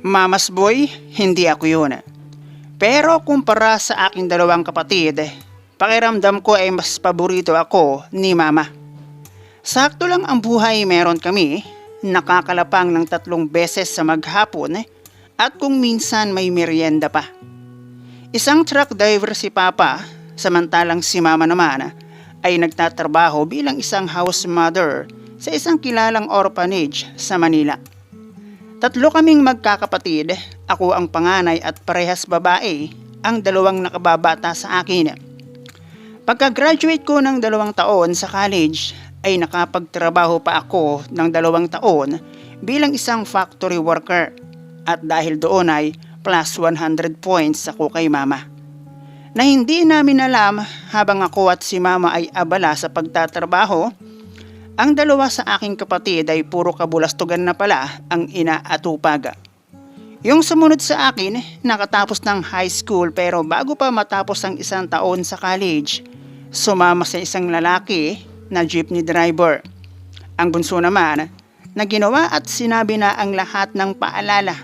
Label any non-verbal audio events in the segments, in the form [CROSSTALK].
Mamas boy, hindi ako yun. Pero kumpara sa aking dalawang kapatid, pakiramdam ko ay mas paborito ako ni mama. Sakto lang ang buhay meron kami, nakakalapang ng tatlong beses sa maghapon at kung minsan may merienda pa. Isang truck driver si Papa, samantalang si Mama naman ay nagtatrabaho bilang isang house mother sa isang kilalang orphanage sa Manila. Tatlo kaming magkakapatid, ako ang panganay at parehas babae, ang dalawang nakababata sa akin. Pagka-graduate ko ng dalawang taon sa college, ay nakapagtrabaho pa ako ng dalawang taon bilang isang factory worker at dahil doon ay plus 100 points ako kay mama. Na hindi namin alam habang ako at si mama ay abala sa pagtatrabaho, ang dalawa sa aking kapatid ay puro kabulastugan na pala ang ina at upag. Yung sumunod sa akin, nakatapos ng high school pero bago pa matapos ang isang taon sa college, sumama sa isang lalaki na jeepney driver. Ang bunso naman, na ginawa at sinabi na ang lahat ng paalala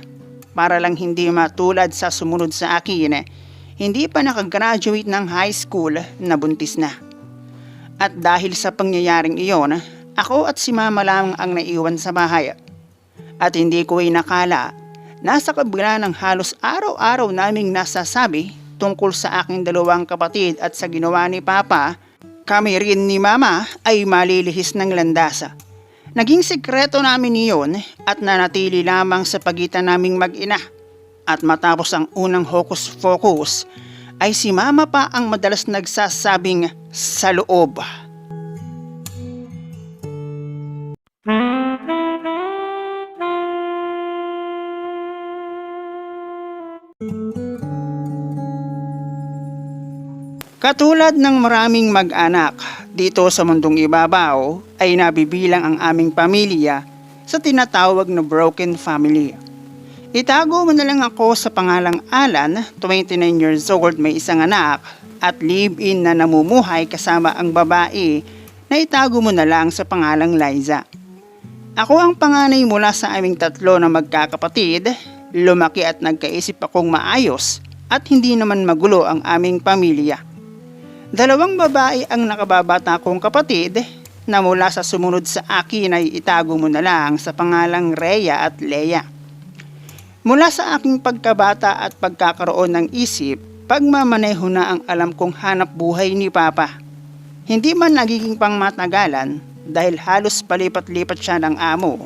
para lang hindi matulad sa sumunod sa akin, hindi pa nakagraduate ng high school na buntis na. At dahil sa pangyayaring iyon, ako at si mama lang ang naiwan sa bahay. At hindi ko ay nakala, nasa kabila ng halos araw-araw naming nasasabi tungkol sa aking dalawang kapatid at sa ginawa ni Papa, kami rin ni Mama ay malilihis ng landasa. Naging sekreto namin iyon at nanatili lamang sa pagitan naming mag-ina. At matapos ang unang hocus-focus, ay si Mama pa ang madalas nagsasabing sa loob. Katulad ng maraming mag-anak dito sa mundong ibabaw ay nabibilang ang aming pamilya sa tinatawag na broken family. Itago mo na lang ako sa pangalang Alan, 29 years old, may isang anak at live-in na namumuhay kasama ang babae na itago mo na lang sa pangalang Liza. Ako ang panganay mula sa aming tatlo na magkakapatid, lumaki at nagkaisip akong maayos at hindi naman magulo ang aming pamilya. Dalawang babae ang nakababata kong kapatid na mula sa sumunod sa akin ay itago mo na lang sa pangalang Rhea at Leia. Mula sa aking pagkabata at pagkakaroon ng isip, pagmamaneho na ang alam kong hanap buhay ni Papa. Hindi man nagiging pangmatagalan dahil halos palipat-lipat siya ng amo.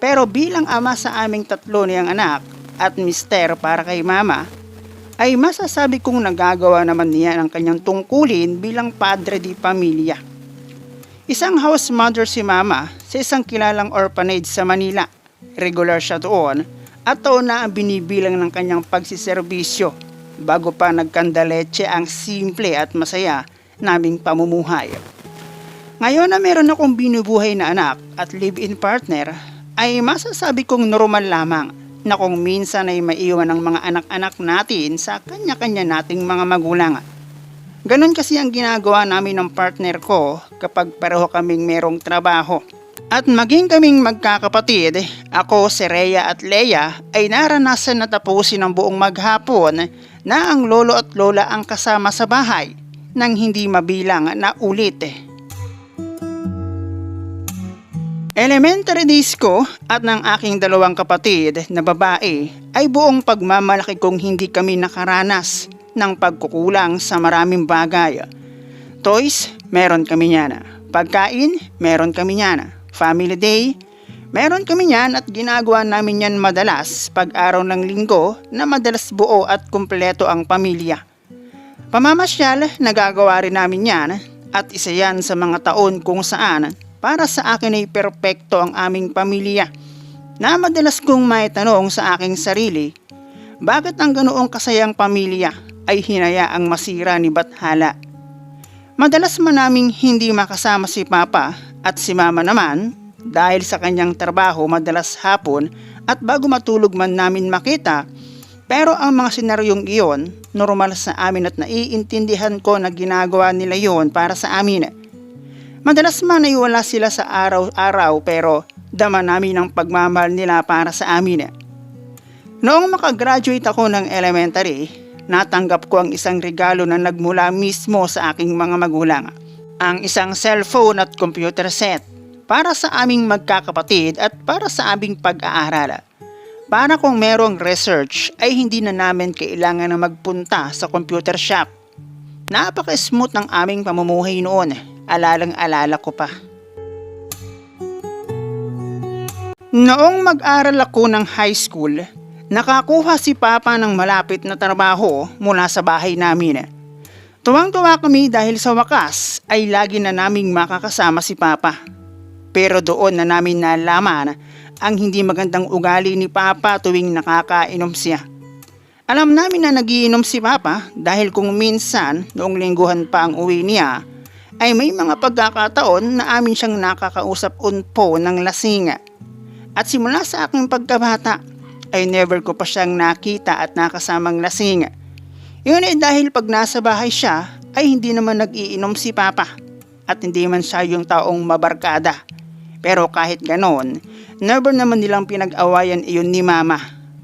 Pero bilang ama sa aming tatlo niyang anak at mister para kay Mama, ay masasabi kong nagagawa naman niya ang kanyang tungkulin bilang padre di pamilya. Isang house mother si mama sa isang kilalang orphanage sa Manila. Regular siya doon at taon na ang binibilang ng kanyang pagsiservisyo bago pa nagkandaleche ang simple at masaya naming pamumuhay. Ngayon na meron akong binubuhay na anak at live-in partner ay masasabi kong normal lamang na kung minsan ay maiwan ng mga anak-anak natin sa kanya-kanya nating mga magulang. Ganon kasi ang ginagawa namin ng partner ko kapag pareho kaming merong trabaho. At maging kaming magkakapatid, ako, si Rhea at Leia ay naranasan na tapusin ang buong maghapon na ang lolo at lola ang kasama sa bahay nang hindi mabilang na ulit. Elementary days ko at ng aking dalawang kapatid na babae ay buong pagmamalaki kong hindi kami nakaranas ng pagkukulang sa maraming bagay. Toys, meron kami niyan. Pagkain, meron kami niyan. Family day, meron kami niyan at ginagawa namin yan madalas pag araw ng linggo na madalas buo at kumpleto ang pamilya. Pamamasyal, nagagawa rin namin yan at isa yan sa mga taon kung saan para sa akin ay perpekto ang aming pamilya na madalas kong may tanong sa aking sarili, bakit ang ganoong kasayang pamilya ay hinayaang masira ni Bathala? Madalas man naming hindi makasama si Papa at si Mama naman dahil sa kanyang trabaho madalas hapon at bago matulog man namin makita pero ang mga senaryong iyon normal sa amin at naiintindihan ko na ginagawa nila yon para sa amin. Madalas man ay wala sila sa araw-araw pero dama namin ang pagmamahal nila para sa amin. Noong makagraduate ako ng elementary, natanggap ko ang isang regalo na nagmula mismo sa aking mga magulang. Ang isang cellphone at computer set para sa aming magkakapatid at para sa aming pag-aaral. Para kung merong research ay hindi na namin kailangan na magpunta sa computer shop. Napaka-smooth ng aming pamumuhay noon, alalang-alala ko pa. Noong mag-aral ako ng high school, nakakuha si Papa ng malapit na trabaho mula sa bahay namin. Tuwang-tuwa kami dahil sa wakas ay lagi na naming makakasama si Papa. Pero doon na namin nalaman ang hindi magandang ugali ni Papa tuwing nakakainom siya. Alam namin na nagiinom si Papa dahil kung minsan noong lingguhan pa ang uwi niya ay may mga pagkakataon na amin siyang nakakausap unpo ng lasinga. At simula sa aking pagkabata ay never ko pa siyang nakita at nakasamang lasing. Yun ay dahil pag nasa bahay siya ay hindi naman nag-iinom si Papa at hindi man siya yung taong mabarkada. Pero kahit ganon, never naman nilang pinag-awayan iyon ni Mama.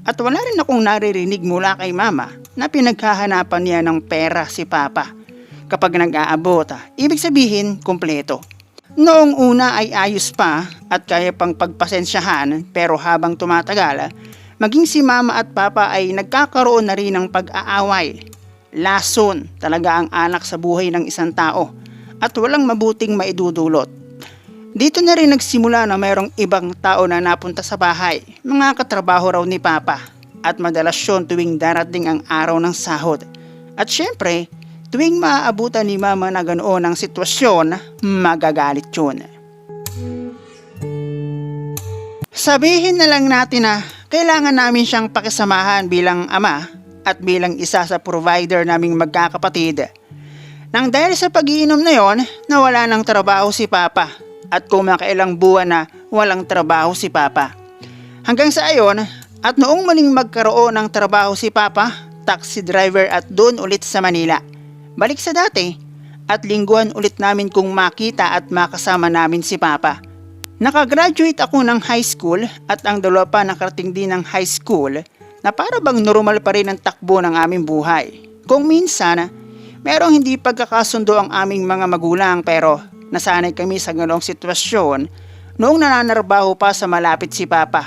At wala rin akong naririnig mula kay Mama na pinaghahanapan niya ng pera si Papa. Kapag nag-aabot, ibig sabihin kumpleto. Noong una ay ayos pa at kaya pang pagpasensyahan pero habang tumatagal, maging si mama at papa ay nagkakaroon na rin ng pag-aaway. Lason talaga ang anak sa buhay ng isang tao at walang mabuting maidudulot. Dito na rin nagsimula na mayroong ibang tao na napunta sa bahay, mga katrabaho raw ni Papa at madalas yun tuwing darating ang araw ng sahod. At syempre, tuwing maaabutan ni Mama na ganoon ang sitwasyon, magagalit yun. Sabihin na lang natin na kailangan namin siyang pakisamahan bilang ama at bilang isa sa provider naming magkakapatid. Nang dahil sa pagiinom na yon, nawala ng trabaho si Papa at kumakailang buwan na walang trabaho si Papa. Hanggang sa ayon, at noong muling magkaroon ng trabaho si Papa, taxi driver at doon ulit sa Manila. Balik sa dati, at lingguhan ulit namin kung makita at makasama namin si Papa. Nakagraduate ako ng high school at ang dalawa pa nakarating din ng high school na para bang normal pa rin ang takbo ng aming buhay. Kung minsan, merong hindi pagkakasundo ang aming mga magulang pero nasanay kami sa ganong sitwasyon noong nananarbaho pa sa malapit si Papa.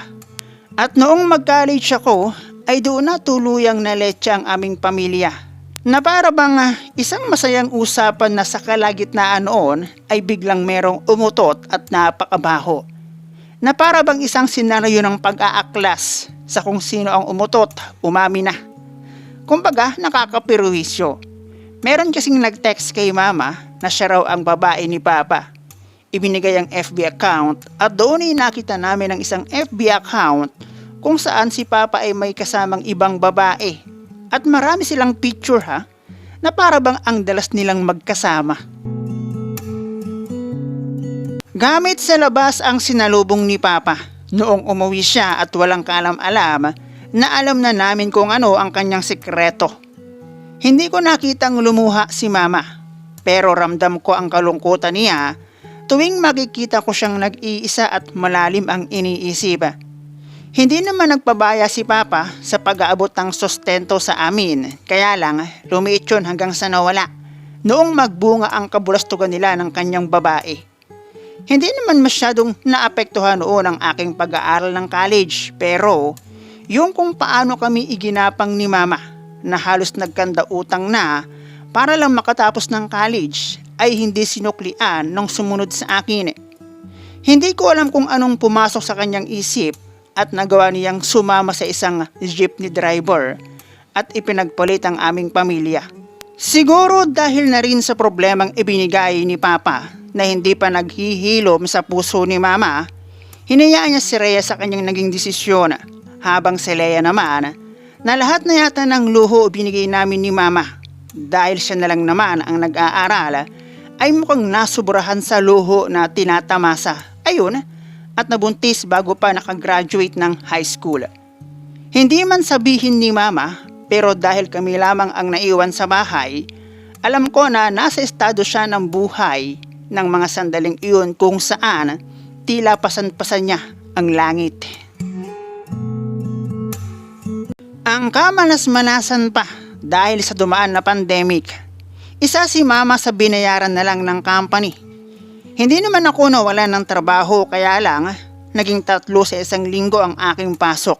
At noong mag-college ako, ay doon na tuluyang naletsa ang aming pamilya na para bang ah, isang masayang usapan na sa kalagitnaan noon ay biglang merong umutot at napakabaho. Na para bang isang senaryo ng pag-aaklas sa kung sino ang umutot, umami na. Kumbaga, nakakapiruhisyo. Meron kasing nag-text kay mama na siya raw ang babae ni papa. Ibinigay ang FB account at doon ay nakita namin ang isang FB account kung saan si papa ay may kasamang ibang babae at marami silang picture ha, na para bang ang dalas nilang magkasama. Gamit sa labas ang sinalubong ni Papa noong umuwi siya at walang kaalam-alam na alam na namin kung ano ang kanyang sikreto. Hindi ko nakitang lumuha si Mama pero ramdam ko ang kalungkutan niya tuwing makikita ko siyang nag-iisa at malalim ang iniisip. Hindi naman nagpabaya si Papa sa pag-aabot ng sustento sa amin, kaya lang lumiit yun hanggang sa nawala. Noong magbunga ang kabulastugan nila ng kanyang babae. Hindi naman masyadong naapektuhan noon ang aking pag-aaral ng college, pero yung kung paano kami iginapang ni Mama na halos nagkanda utang na para lang makatapos ng college ay hindi sinuklian nung sumunod sa akin. Hindi ko alam kung anong pumasok sa kanyang isip at nagawa niyang sumama sa isang jeepney driver at ipinagpalit ang aming pamilya. Siguro dahil na rin sa problemang ibinigay ni Papa na hindi pa naghihilom sa puso ni Mama, hinayaan niya si Rhea sa kanyang naging desisyon habang si Leia naman na lahat na yata ng luho binigay namin ni Mama dahil siya na lang naman ang nag-aaral ay mukhang nasubrahan sa luho na tinatamasa. Ayun, at nabuntis bago pa nakagraduate ng high school. Hindi man sabihin ni mama, pero dahil kami lamang ang naiwan sa bahay, alam ko na nasa estado siya ng buhay ng mga sandaling iyon kung saan tila pasan-pasan niya ang langit. Ang kamalas-manasan pa dahil sa dumaan na pandemic. Isa si mama sa binayaran na lang ng company. Hindi naman ako nawala ng trabaho kaya lang naging tatlo sa isang linggo ang aking pasok.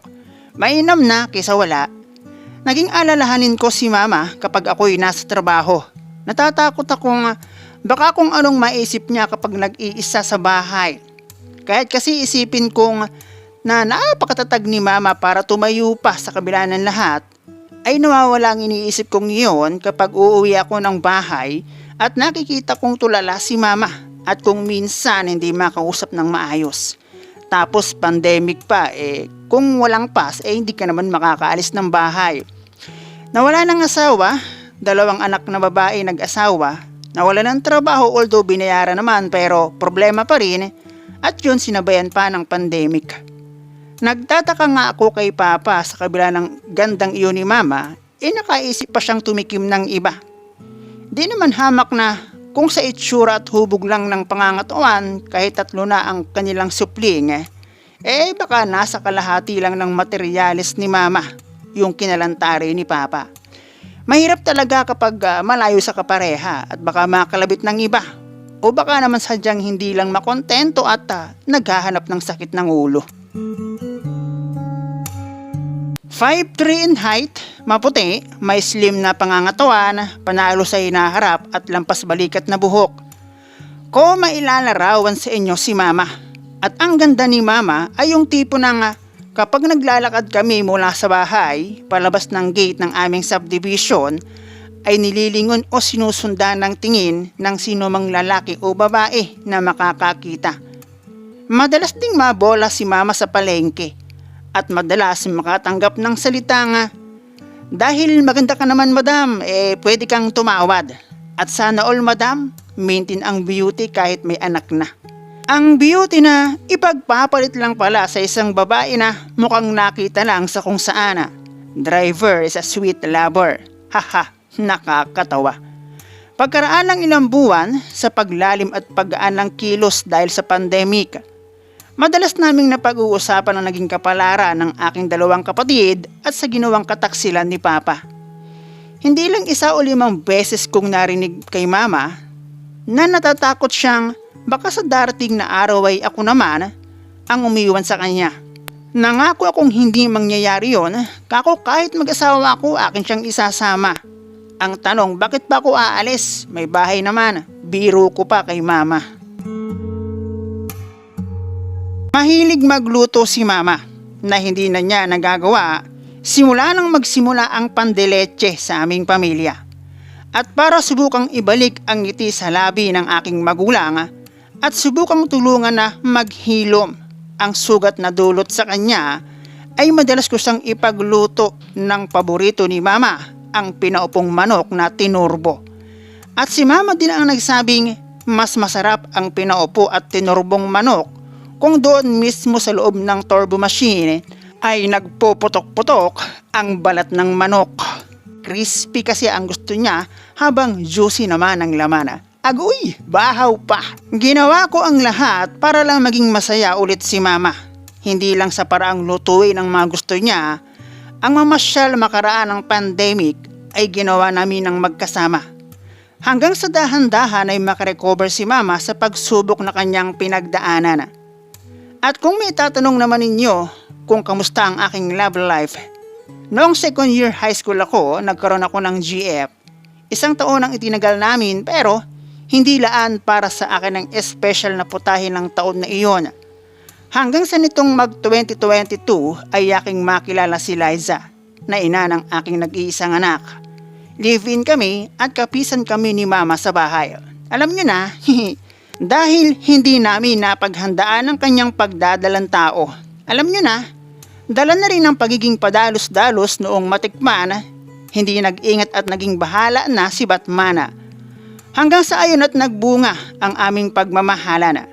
Mainam na kaysa wala. Naging alalahanin ko si mama kapag ako'y nasa trabaho. Natatakot akong baka kung anong maisip niya kapag nag-iisa sa bahay. Kahit kasi isipin kong na napakatatag ni mama para tumayo pa sa kabila ng lahat, ay nawawala ang iniisip kong iyon kapag uuwi ako ng bahay at nakikita kong tulala si mama at kung minsan hindi makausap ng maayos. Tapos pandemic pa, eh kung walang pass, eh hindi ka naman makakaalis ng bahay. Nawala ng asawa, dalawang anak na babae nag-asawa, nawala ng trabaho although binayaran naman pero problema pa rin at yun sinabayan pa ng pandemic. Nagtataka nga ako kay Papa sa kabila ng gandang iyon ni Mama, eh nakaisip pa siyang tumikim ng iba. Di naman hamak na kung sa itsura at hubog lang ng pangangatuan kahit tatlo na ang kanilang supling eh, baka nasa kalahati lang ng materyales ni Mama yung kinalantari ni Papa. Mahirap talaga kapag ah, malayo sa kapareha at baka makalabit ng iba. O baka naman sadyang hindi lang makontento at ah, naghahanap ng sakit ng ulo. 5'3 in height, maputi, may slim na pangangatawan, panalo sa hinaharap at lampas balikat na buhok. Ko mailalarawan sa inyo si Mama. At ang ganda ni Mama ay yung tipo ng kapag naglalakad kami mula sa bahay, palabas ng gate ng aming subdivision, ay nililingon o sinusundan ng tingin ng sino mang lalaki o babae na makakakita. Madalas ding mabola si mama sa palengke at madalas makatanggap ng salita nga, Dahil maganda ka naman madam, eh pwede kang tumawad. At sana all madam, maintain ang beauty kahit may anak na. Ang beauty na ipagpapalit lang pala sa isang babae na mukhang nakita lang sa kung saan. Driver is a sweet lover. [LAUGHS] Haha, nakakatawa. Pagkaraan ng ilang buwan sa paglalim at paggaan ng kilos dahil sa pandemic, madalas naming napag-uusapan ang naging kapalaran ng aking dalawang kapatid at sa ginawang kataksilan ni Papa. Hindi lang isa o limang beses kong narinig kay Mama na natatakot siyang baka sa darating na araw ay ako naman ang umiwan sa kanya. Nangako akong hindi mangyayari yon, kako kahit mag-asawa ako akin siyang isasama. Ang tanong, bakit ba ako aalis? May bahay naman. Biro ko pa kay mama. Mahilig magluto si mama na hindi na niya nagagawa simula nang magsimula ang pandeleche sa aming pamilya. At para subukang ibalik ang ngiti sa labi ng aking magulang at subukang tulungan na maghilom ang sugat na dulot sa kanya ay madalas ko siyang ipagluto ng paborito ni mama ang pinaupong manok na tinurbo. At si mama din ang nagsabing mas masarap ang pinaupo at tinurbong manok kung doon mismo sa loob ng turbo machine ay nagpuputok-putok ang balat ng manok. Crispy kasi ang gusto niya habang juicy naman ang laman. Agoy, bahaw pa. Ginawa ko ang lahat para lang maging masaya ulit si mama. Hindi lang sa paraang lutuin ang mga gusto niya, ang mamasyal makaraan ng pandemic ay ginawa namin ng magkasama. Hanggang sa dahan-dahan ay makarecover si mama sa pagsubok na kanyang pinagdaanan. At kung may tatanong naman ninyo kung kamusta ang aking love life, noong second year high school ako, nagkaroon ako ng GF. Isang taon ang itinagal namin pero hindi laan para sa akin ng special na putahe ng taon na iyon. Hanggang sa nitong mag 2022 ay aking makilala si Liza na ina ng aking nag-iisang anak. Live-in kami at kapisan kami ni mama sa bahay. Alam nyo na, [LAUGHS] dahil hindi namin napaghandaan ang kanyang pagdadalang tao. Alam nyo na, dala na rin ang pagiging padalos-dalos noong matikman, hindi nag-ingat at naging bahala na si Batmana. Hanggang sa ayon at nagbunga ang aming pagmamahalan.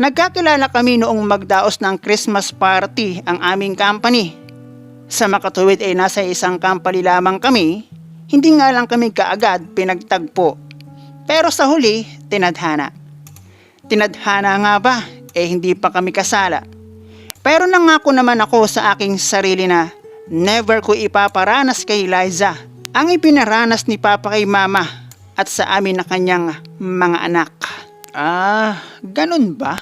Nagkakilala kami noong magdaos ng Christmas party ang aming company. Sa makatuwid ay nasa isang company lamang kami, hindi nga lang kami kaagad pinagtagpo. Pero sa huli, tinadhana. Tinadhana nga ba? Eh hindi pa kami kasala. Pero nangako naman ako sa aking sarili na never ko ipaparanas kay Liza ang ipinaranas ni Papa kay Mama at sa amin na kanyang mga anak. Ah, ganun ba?